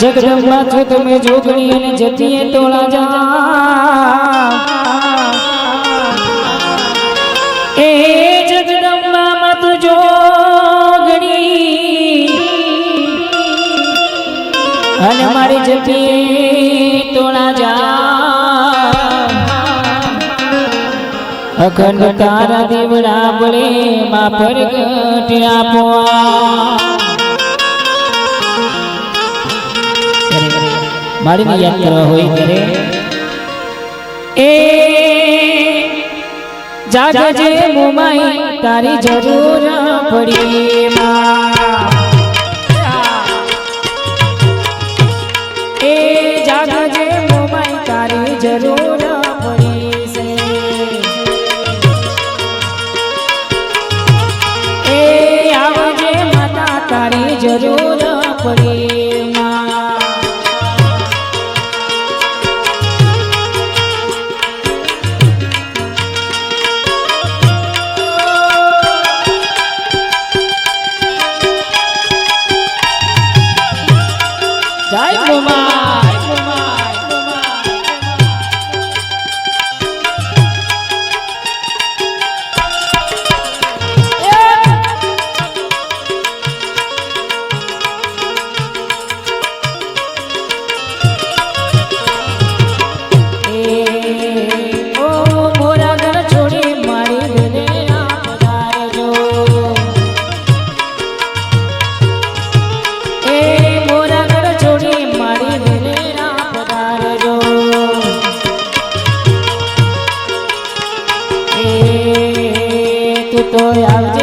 જગદંબા છો તમે જોગણી અને જતીએ તોળા જા. એ જગદંબા મત જોગણી. અને મારી જતી તોળા જા. અખંડ તારા દીવડા બળે માં પ્રગટ આપવા. માળીને યાદ કરવા હોય ત્યારે એ જાગજે મુમાઈ, તારી જરૂર પડી. એ જાગજે મુમાઈ, તારી જરૂર fumar. તું તો આવજે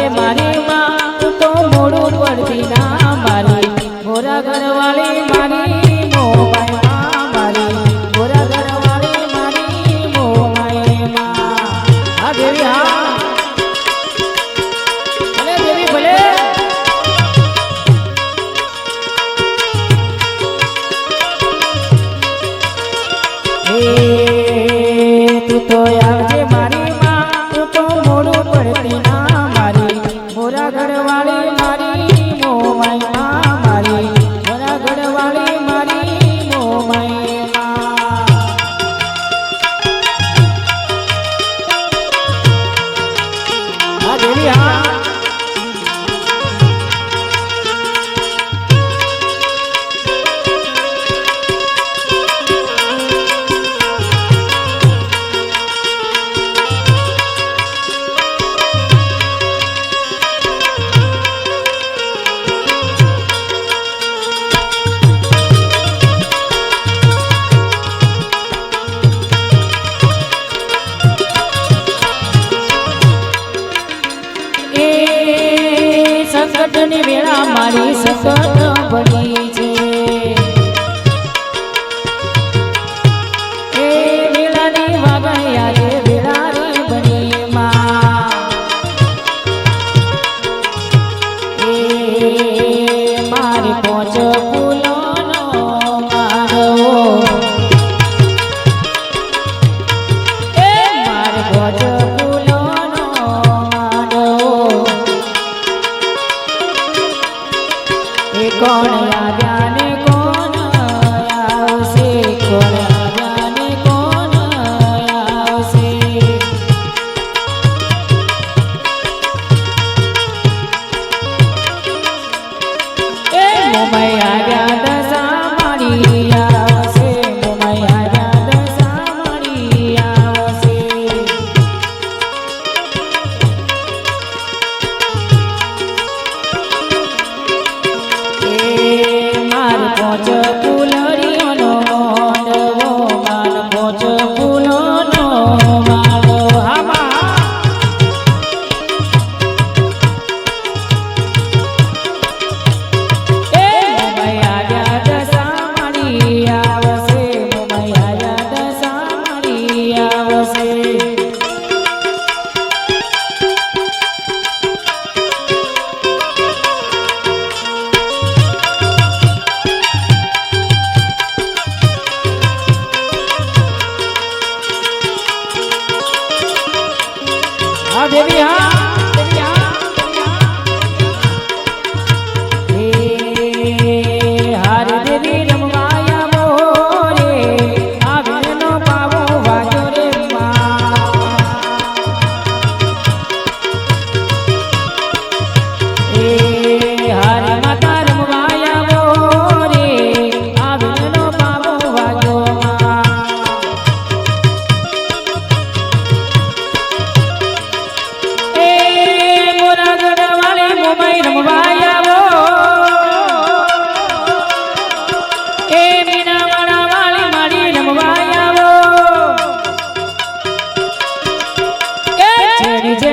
so Lucifer. করে আজা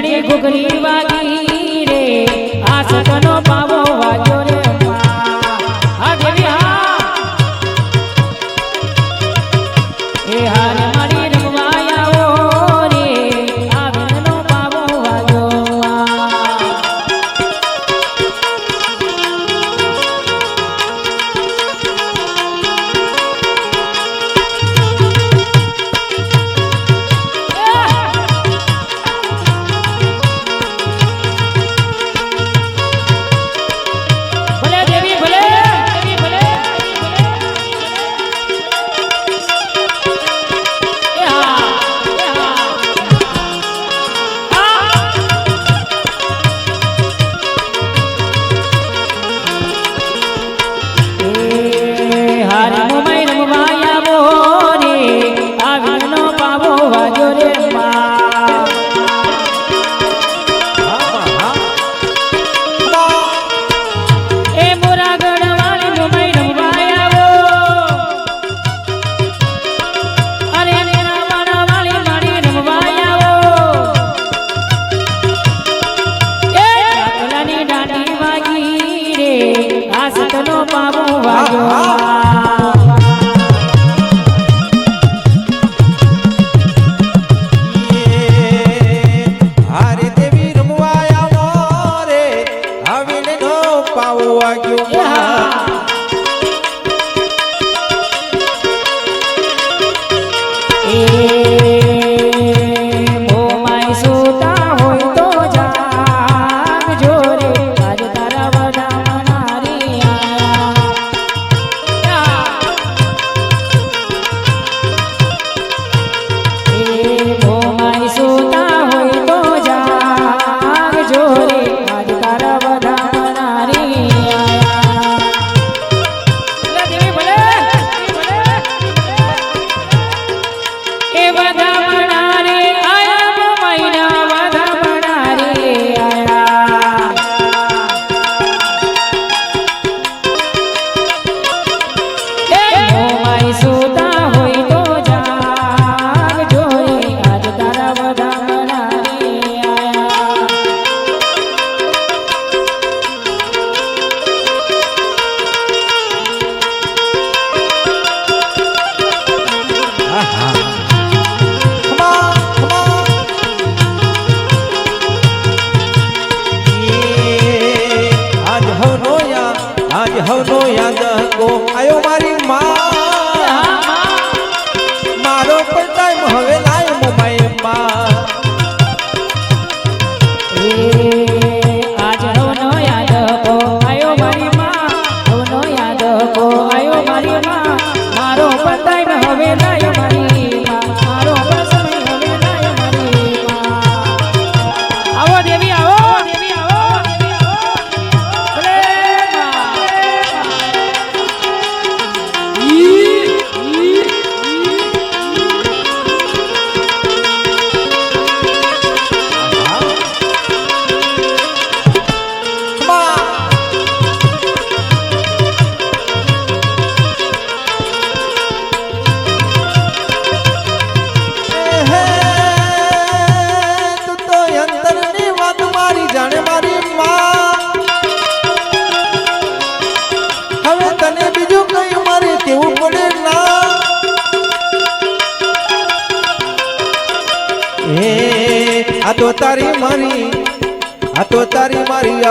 ઘૂઘરી વાગી રે. આ સતનો પાવ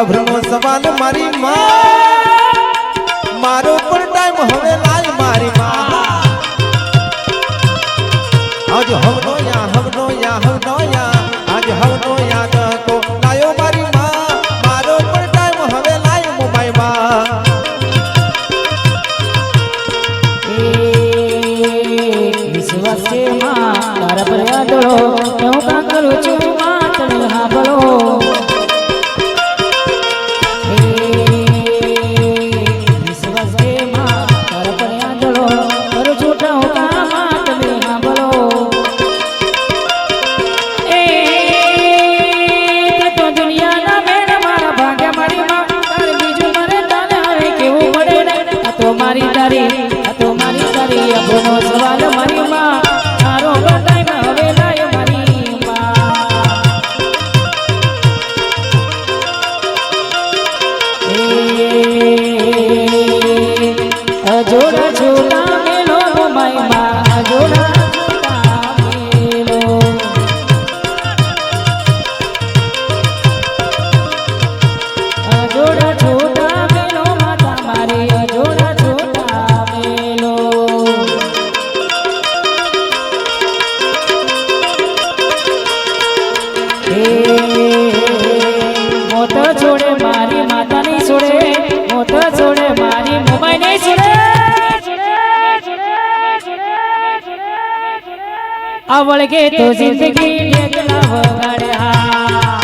ભ્રમો સવાલ મારી માં. મારો પણ ટાઈમ હવે લાલ મારી માં. આજ હવનો યા હવનો યા હવનો યા, આજ હવનો યા તો વળગે તો જિંદગી એકલા વગાડ્યા.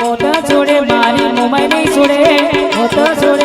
મોટા છોડે મારી મોબાઈલ છોડે મોટો છોડે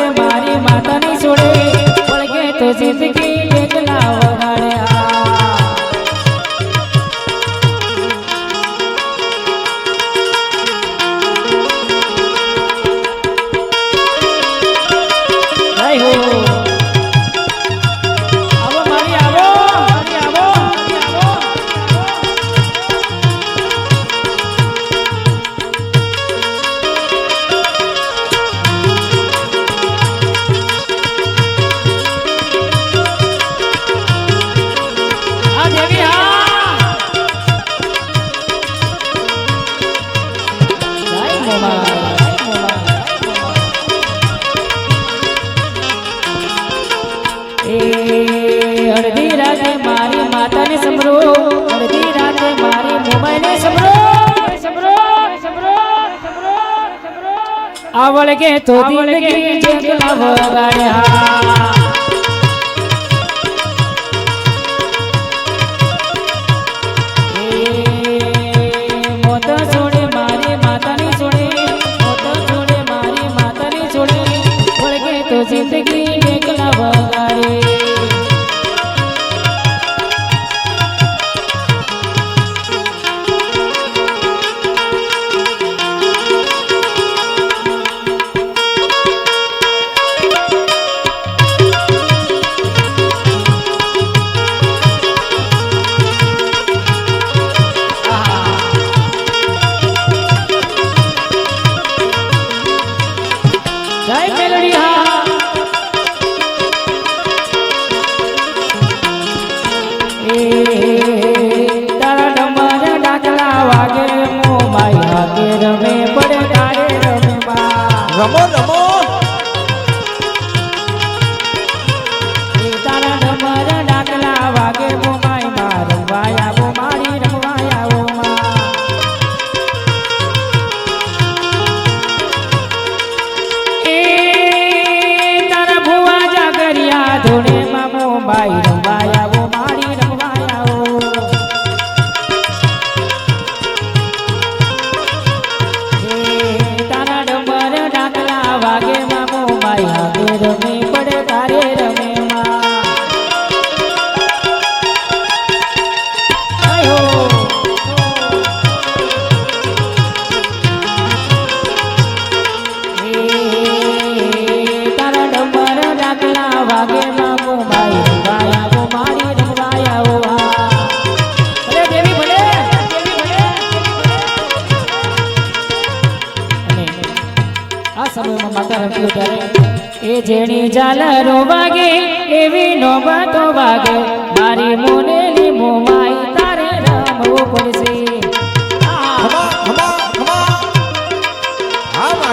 ಅವಳಿಗೆ ತೋದಿಗೆ ಜಗಳ ಹೋಗಣ રમો રમો.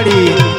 Party.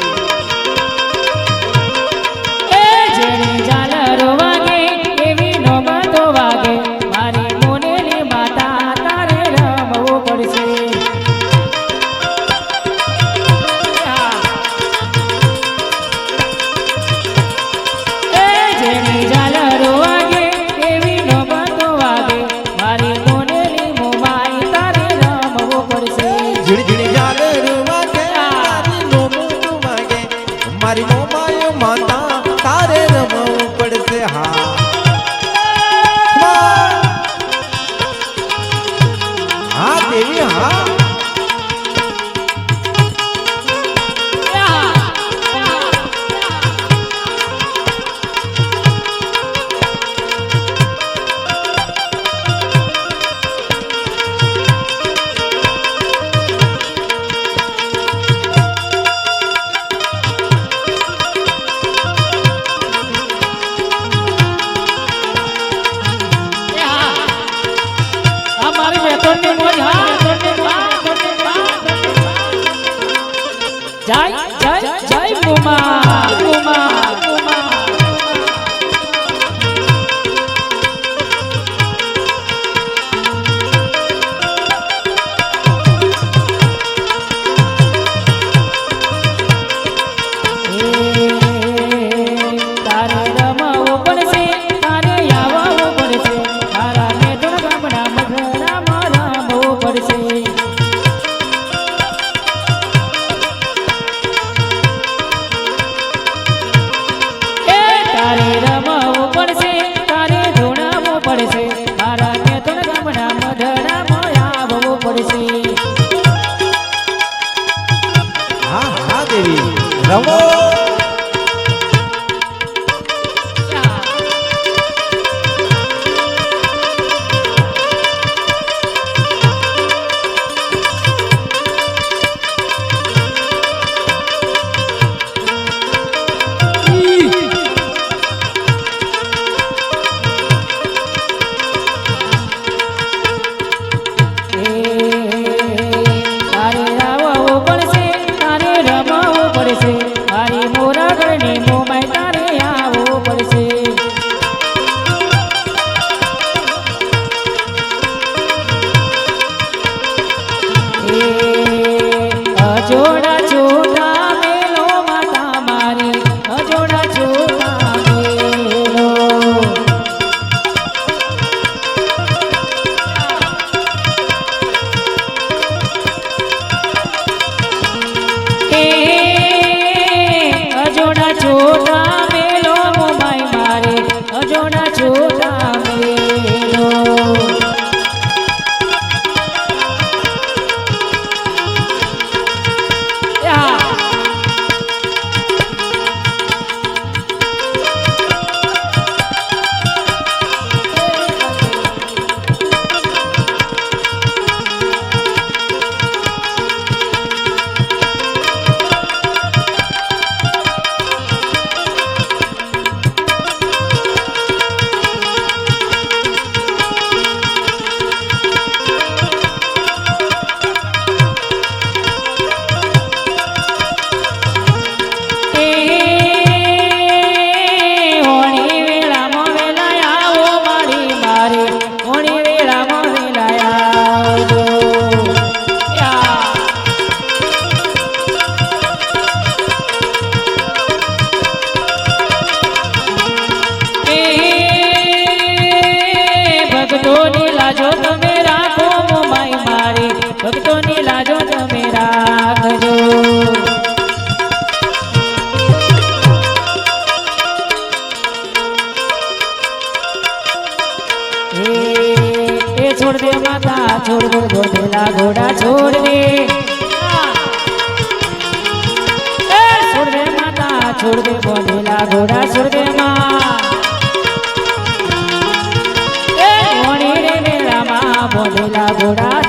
মা છોડવો ધોધોલા ઘોડા છોડવે. છોડવે માતા છોડવે બોધેલા ઘોડા છોડવે માં. બોધેલા ઘોડા